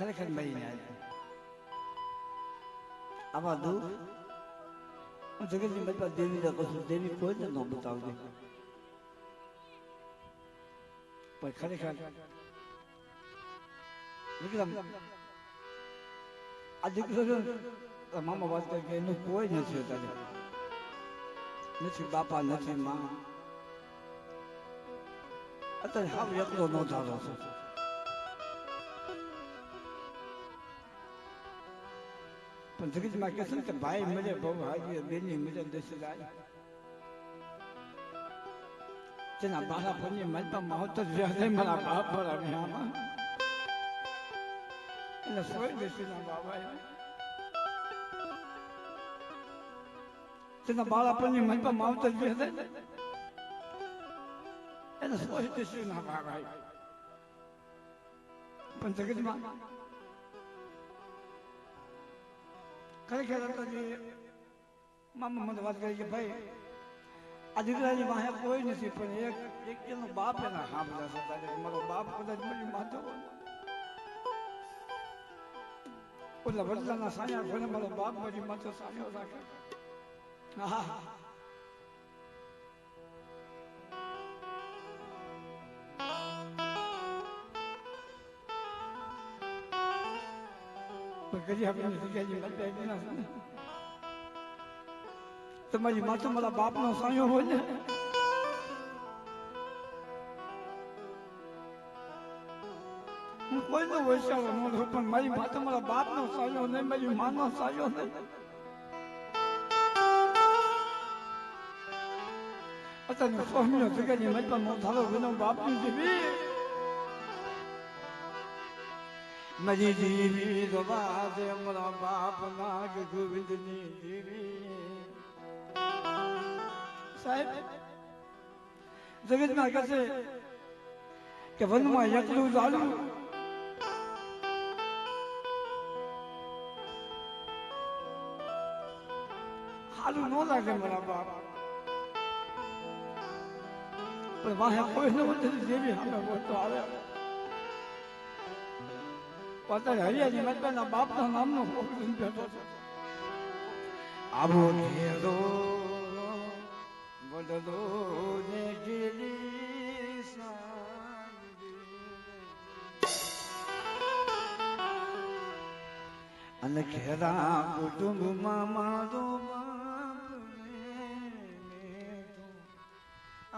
ખરેખર મરી આવા દુઃખ હું જગતની મતલબ દેવીને કહું છું. દેવી કોઈને ન બતાવજે. પણ ખરેખર વિક્રમ, આ દીકરો મામા વાત કરે કે એનું કોઈ નથી અત્યારે નથી બાપા, નથી મા અત્યારે હાવ એકલો ન થતો પણ જગતમાં કહે છે ને કે ભાઈ મળે બહુ હાજી બેની મજા દેશે જાય તેના બાળા પરની મનમાં મહોત્સવ વ્યાજે મારા બાપ મારા વિહામાં એટલે સોય દેશીના બાબાએ તેના બાળા પરની મનમાં માવતર વ્યાજે એને સોય દેશીના બાબા પણ જગતમાં ખરેખર હતા મામા, મને વાત કરી કે, ભાઈ, આ દીકરાની વાહે કોઈ નથી, પણ એક એક એનો બાપ એના સાંભળ્યા છે મારો બાપ કદાચ મારી માથો ઓલા વડલાના સાયા મારો બાપ મારી માથો સાયો રાખે હા. તમારી માથે મારા બાપનો સાયો હોય ને. હું કોઈનો વૈશાળો ન છું પણ મારી માથે મારા બાપનો સાયો નહીં, મારી માનો સાયો નહીં. અત્યારે સ્વામી નો જગ્યા ની મજબા નો થાલો વિનો બાપની જેવી. મારી જીવી રવા દે મારા બાપ નાગ ગોવિંદની જીવી સાહેબ જગતમાં કહે છે કે વનમાં એકલું ચાલવું હાલું ન લાગે મારા બાપ પણ વાહે કોઈ ન હોય જેવી સામે બોલતો આવે અત્યારે હરિયાજી મતલબના બાપના નામનો ફોકસ બેઠો છે. આવો ઘેરો વડલો ને ગીરી અને ઘેરા કુટુંબમાં મારો બાપ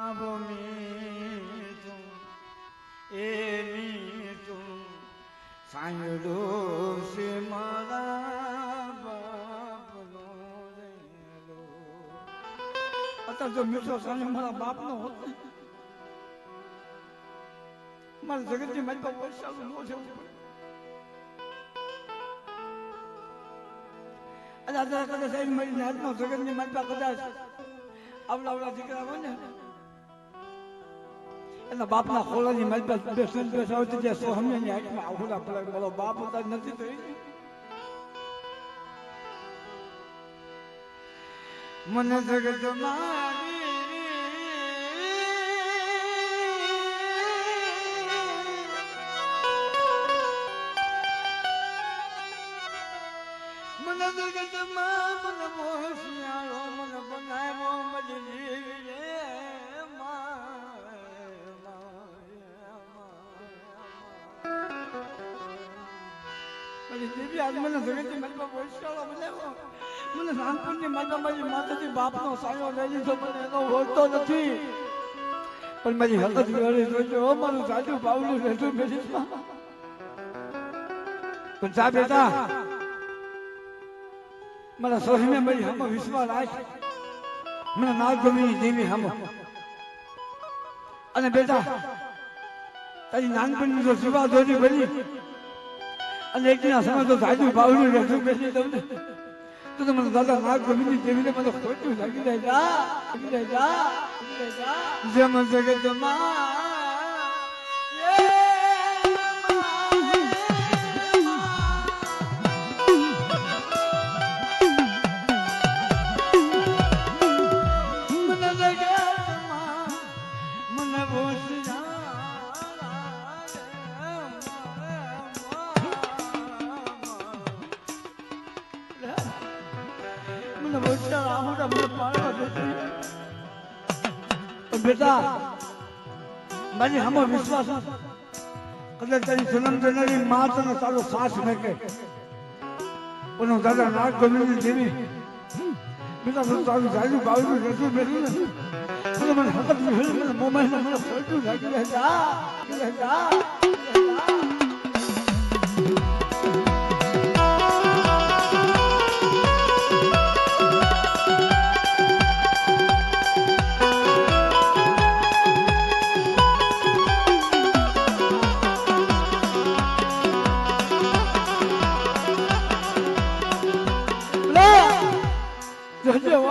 આવો મીઠું, સાંયડો છે મારા બાપનો. અત્યારે જો મીઠો સાંયો મારા બાપનો હોત ને, મારા જગતની મારી પાસે વૈશાલું ન થયું પડે. અને અત્યારે કદાચ મારી નાતનો જગતની મારી પાસે કદાચ આવડા આવડા દીકરા હોય ને એના બાપના ખોલાની મારી બેસન બે સંત બેસા હોય તો જે સોહમ્યની આંખમાં આહુડા પડે બોલો, બાપ હતા નથી થઈ મને જગત મન જગતમાં, મને મોહિયાળો દેવી આજ મારી હમ વિશ્વાસ રાખ. મને ના હમ. અને બેટા, તારી નાનપણની જો જીવા જોની બની અને એકના સમય તો સાજુ બાવલું રહેતું બેસી તમને તો તમને મને દાદા નાગ ગમી દેવીને મને ખોટું લાગી જાય જા જમ જગતમાં બેટા આહુડા મને પાડવા દેતી બેટા મારી હમો વિશ્વાસ. કદાચ તારી જન્મ દેનારી મા તને તારો સાસ મેકે. પણ હું દાદા નાગ ગમી દેવી. બેટા મને તારું જાજુ બાવડું મેળવ્યું ને. મને મને હકત મને મોમાઈને મને ખોટું લાગી રહે છે આ,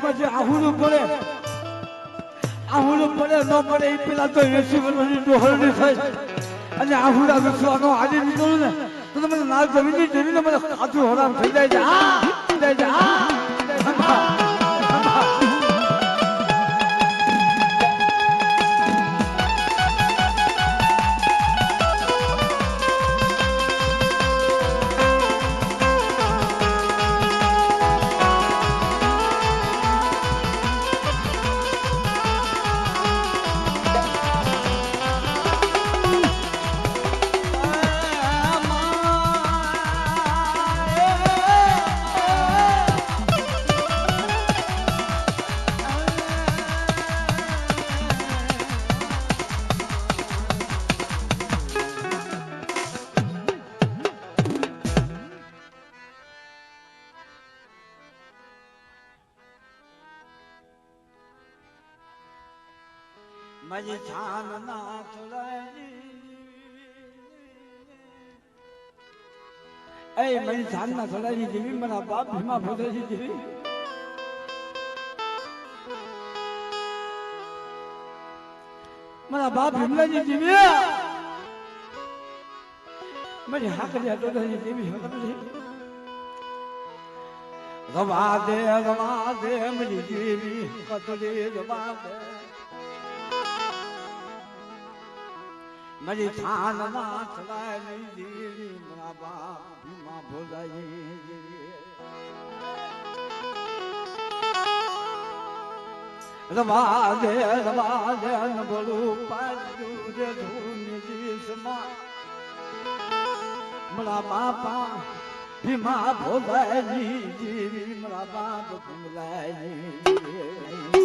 આંખમાં જે આહુડું પડે. આહુડું પડે ન પડે એ પેલા તો એસી વર્ષની ડોહરણી થાય. અને આહુડા વિશ્વાનો આજે નીકળું ને, તો મને નાલ જમીન જમીને મને ખાતું હરામ થઈ જાય છે. આ, થઈ જાય છે. આ. મારી છાન ના એ મારી છાન ના થોડાની જેવી મારા બાપ ભીમા ભોદાજી જેવી. મારા બાપ ભીમલાજી જેવી. મારી હાકરિયા દોદાજી જેવી હકરી રવા દે રવા દે, મારી જેવી કતરી રવા દે. મારી થાન ના નહીં દીવી મારા બાપ ભીમા ભોલાઈ રવા દે રવા દે ન બોલું પાડું રે ધૂની જીસમાં. મારા બાપા, ભીમા ભોલાઈ જીવી મારા બાપ ભૂલાઈ લે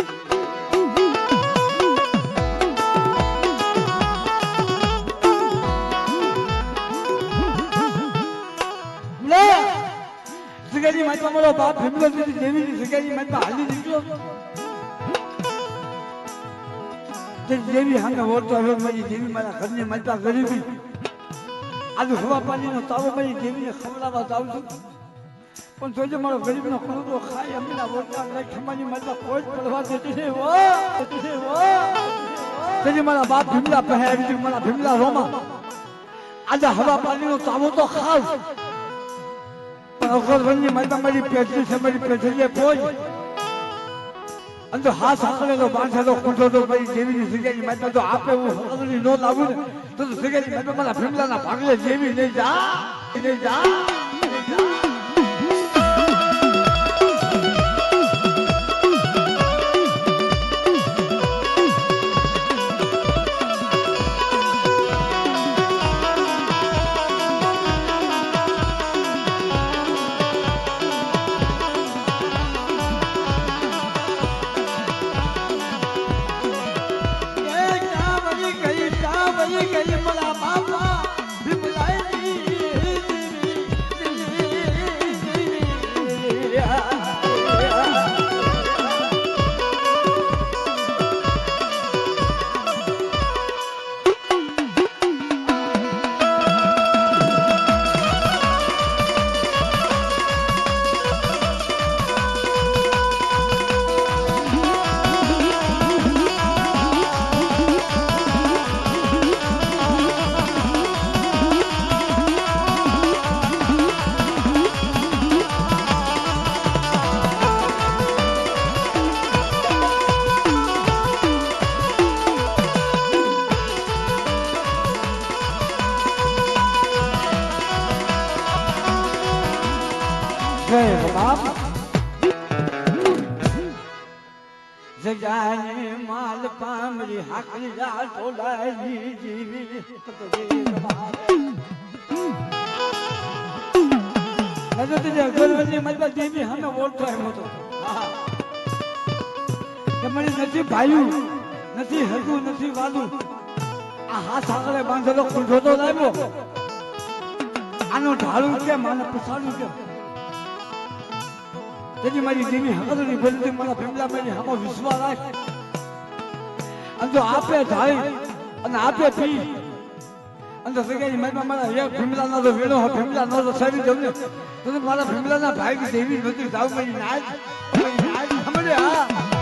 સગાઈ માતા મારો બાપ ભીમલો દીધી દેવીની સગાઈ માતા હાલી નીકળ્યો તે દેવી હાંગે ઓળતો હવે મારી દેવી મારા ઘરની માતા ગરીબી. આજે હવા પાણીનો તાવો મારી દેવીને ખવડાવવા જાઉં છું. પણ જોજે મારો ગરીબનો કુળો ખાય અમીના ઓળતા લઈ ખમાની માતા કોઈ જ પડવા દેતી નહીં વો વો તેથી મારા બાપ ભીમલા પહેરાવી દીધું, મારા ભીમલા રોમા. આજે હવા પાણીનો તાવો તો ખાવ. અગરબંધી માતા મારી પેટલી છે, મારી પેટલીએ પહોંચ અને જો હાથ આકડે તો બાંધે તો કૂંઠો તો મારી જેવી જગ્યાની માતા તો આપે, હું હકની નો લાવું ને, તો તો માતા મારા ભીમલાના ભાગલે જેવી નહીં જા નહીં જા. ટોલાઈ જીવી તો જીવ મારે નજર તે અગરવતી મતલબ દેવી હમે ઓળખો એમ હતો હા નથી ભાયું નથી હગું નથી વાલું આ હાથ આગળ બાંધેલો ખુંધો તો લાવ્યો આનું ઢાળું કેમ આને પછાડું તેથી મારી દેવી હકરની ભરતી મારા ફેમલા મારી હમો વિશ્વાસ રાખ. અને જો આપે થાય અને આપે પી. અને સગાઈ મારી મારા એક ફેમલા તો વેણો હો ફેમલા નો તો સરી જમને તો મારા ફેમલાના ભાઈ દેવી નથી જાવ મારી નાય મારી સમજે હા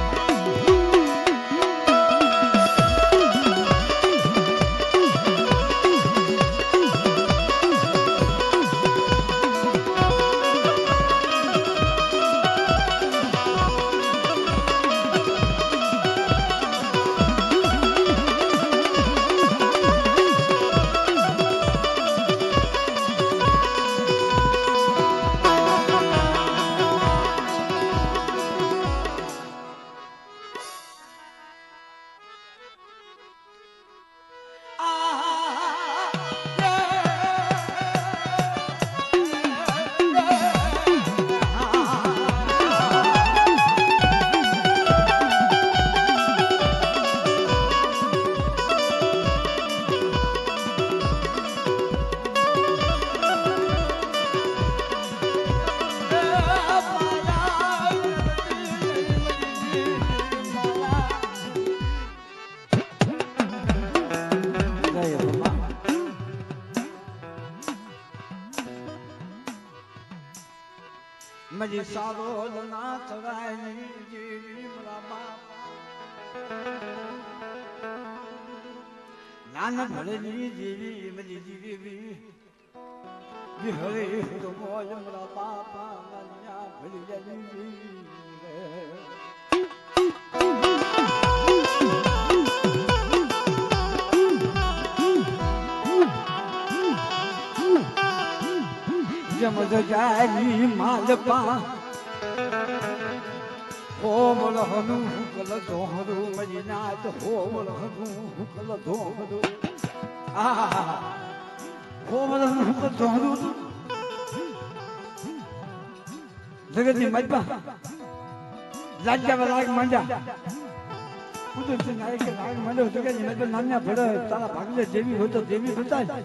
મજી સારો ના ચડાય જીવી મારા બાપા. નાન ભળેલી જીવી મજી જીવી. વિહળે મોજ મારા બાપા ભળી જલી જમજ જારી માલપા. હોમલ હનુ હુકલ ધોહરુ મજનાત હોમલ હનુ હુકલ ધોહરુ. આહા હોમલ હનુ હુકલ ધોહરુ. જગતની મજબા રાજ્યા લાગ માંડ્યા. કુદરતી નાયક રાગ માંડ્યો. જગતની મજબા નાન્યા ભળે તારા ભાગલે જેવી હોય તો દેવી બતાય.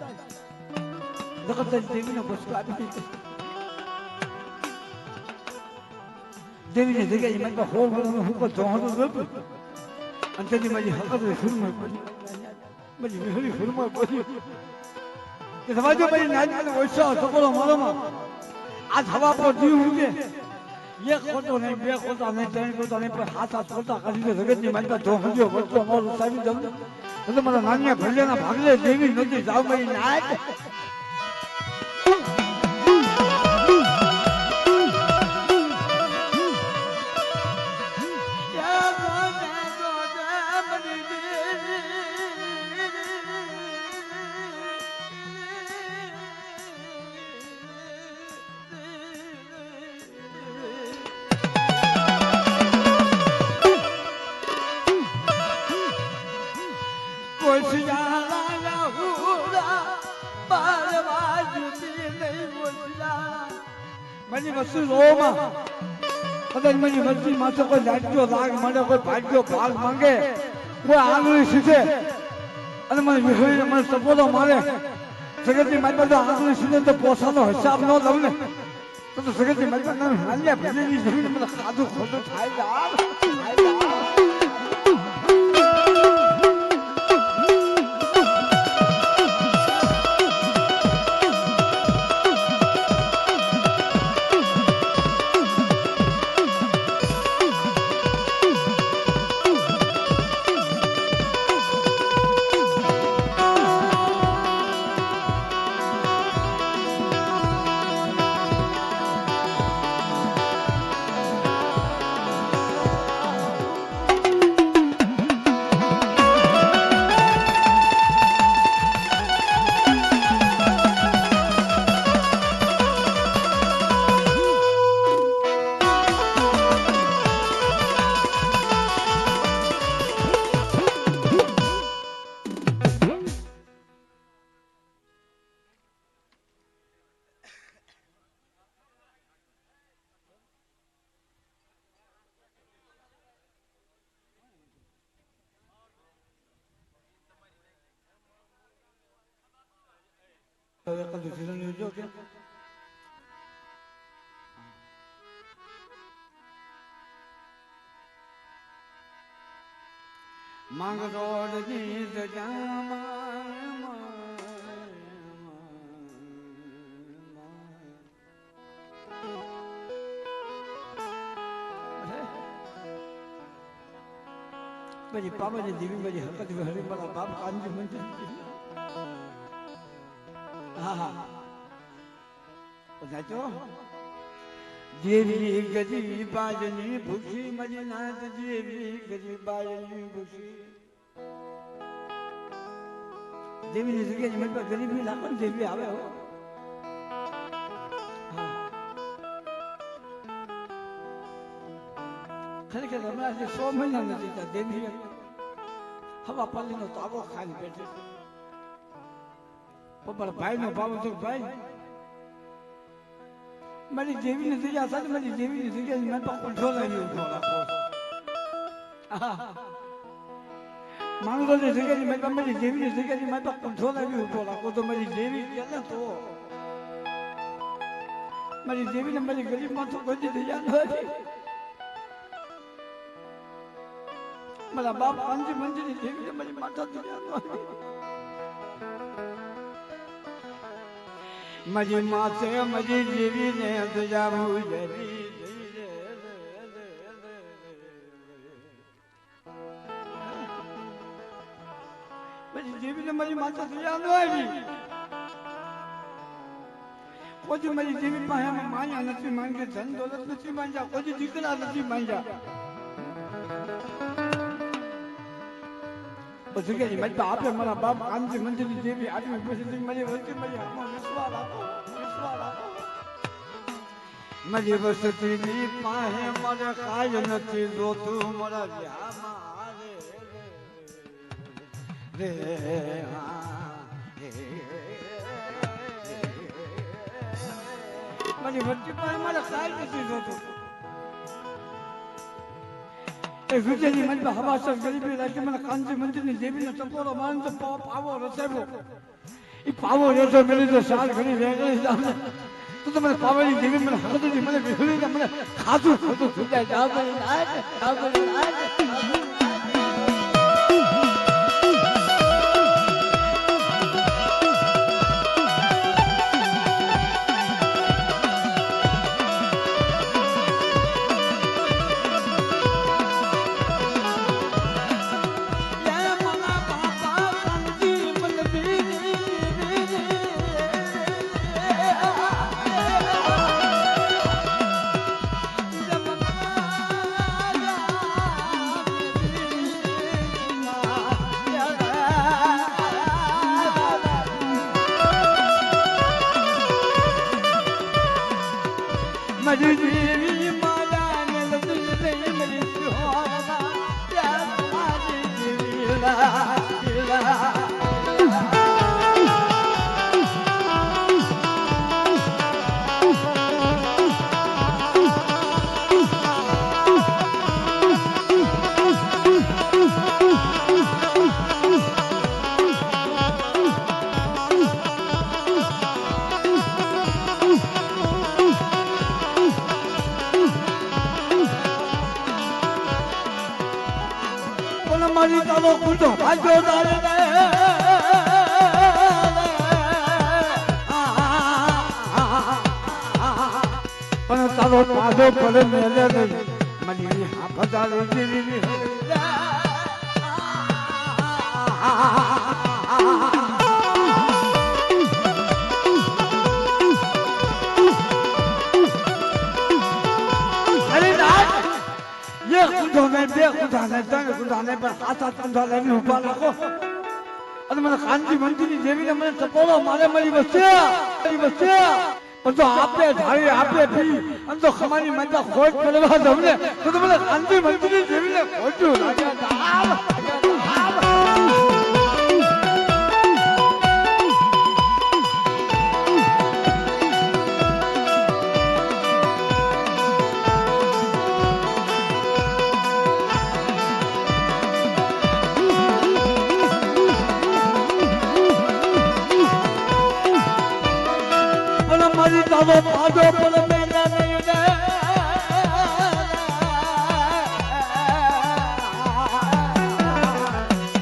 જગત દેવીનો બસકો આપી દીધો જગ્યાએ મને હો હું હુકમ જોવાનું નતું અને તેથી મારી હકત ફૂલમાં પડી. મારી વિહળી ફૂલમાં પડી. કે સમાજો મારી નાની ઓછો સકોળો મારોમાં આ હવા પર જીવ ઉગે. એક ખોટો નહીં, બે ખોટા નહીં, ત્રણ ખોટા નહીં, પણ હાથ હાથ ખોટા કરી દે જગતની મારી પાસે ધોહજો વચ્ચો મારું સાવી દઉં તો મારા નાનિયા ભરલેના ભાગલે દેવી નદી જાવ મારી નાચ મારી તો કોઈ લાગ્યો લાગ મને કોઈ ભાગ્યો ભાગ માંગે, કોઈ આંગળી સીધે. અને મને વિહળીને મને સપોલો મારે. જગતની મારી પાસે આંગળી સીધે તો પોસાનો હિસાબ ન લઉં તો જગતની મારી પાસે હાલ્યા મને ખાધું ખોટું થાય માંગ રોડની પછી પાપાની દેવી બધી હકત હરી મારા બાપ કાનજી મંદિર હા હા. નાચો દેવી ગજી બાજની ભૂખી મજી નાચ દેવી ગજી બાજની ભૂખી. દેવીની જગ્યાએ મને પર ગરીબી લાગે ને દેવી આવે હો. ખરેખર હમણાં જે સો મહિના નથી ત્યાં દેવી હવા પલ્લીનો તાબો ખાઈને બેઠી પણ ભાઈનો ભાવ હતો ભાઈ મારી જેવીની જગ્યા સાથે મારી જેવીની જગ્યા મેં પણ કંટ્રોલ આવી માંગરોળની જગ્યાની મેં મારી દેવીની જગ્યાની મેં પણ કંટ્રોલ આવી ઊભો રાખો તો મારી જેવી કે ને તો. મારી જેવીને મારી ગરીબમાં તો કોઈ દયા નથી. મારા બાપ પાંચી મંદિરની દેવીને મારી માતા દયા નથી. મજી માથે મજી જીવી ને દજાવું જરી પછી જીવીને મારી માથે દયા ન આવી. કોઈ મારી જીવી પાસે માયા નથી માંગી, ધન દોલત નથી માંગ્યા, કોઈ દીકરા નથી માંગ્યા. પછી કે મારી આપે મારા બાપ કાંતિ મંદિરની દેવી આટલી પછી મારી વસ્તી મારી આમાં વસ્તીની પાસે મને કાય નથી જોતું મારા વ્યામાં રે રે મારી વસ્તી પાસે મારે કાય નથી જોતું વિજયની મંદિર હવાસર ગરીબી રાખી મને કાંતિ મંદિરની દેવીનો ટકોરો માન તો પાવ- રચાવ્યો. એ પાવો રેતો મેલી તો સાર ઘણી વેગળી જામે તો તમને પાવાની દેવી મને હરદી મને વિહળીને મને ખાધું ખાધું થઈ જાય. જાવ નાચ, કુંડો ભાગ્યો તારે પણ તારો પાછો પડે મેલે નહીં મને હા પધારે ઊંધો બે ઊંધા લઈ ત્રણ અને મને કાનજી મંદિરની દેવીને મને ચપાડો મારે મળી વસ્તુ મારી વસ્તુ પણ જો આપણે ધારી આપણે પી અને તો ખમાની મજા ખોટ કરવા તમને તો તમને કાનજી મંદિરની દેવીને ખોટું લાગ્યા તારો પાડો પર નહીં રે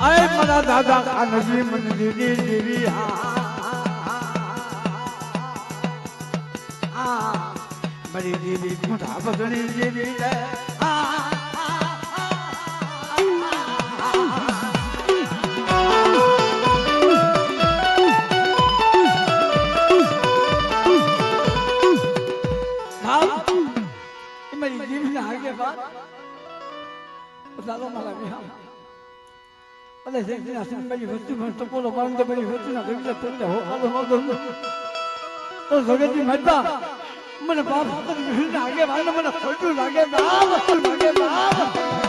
આય મારા દાદા કાનજી મને દીદી દેવી હા, મારી દેવી મોઢા બગડી જેવી રે. હાગે બાદ દાદા મારા વિહાર અને જેના સંબંધી વસ્તુ પણ ટપોલો બાંધો બધી વસ્તુના ગગલે તોડે હો હાલો હો દો તો જગતની માતા મને બાપ હાથ વિહીને આગે વાળને મને ખોટું લાગે બાપ લાગે બાપ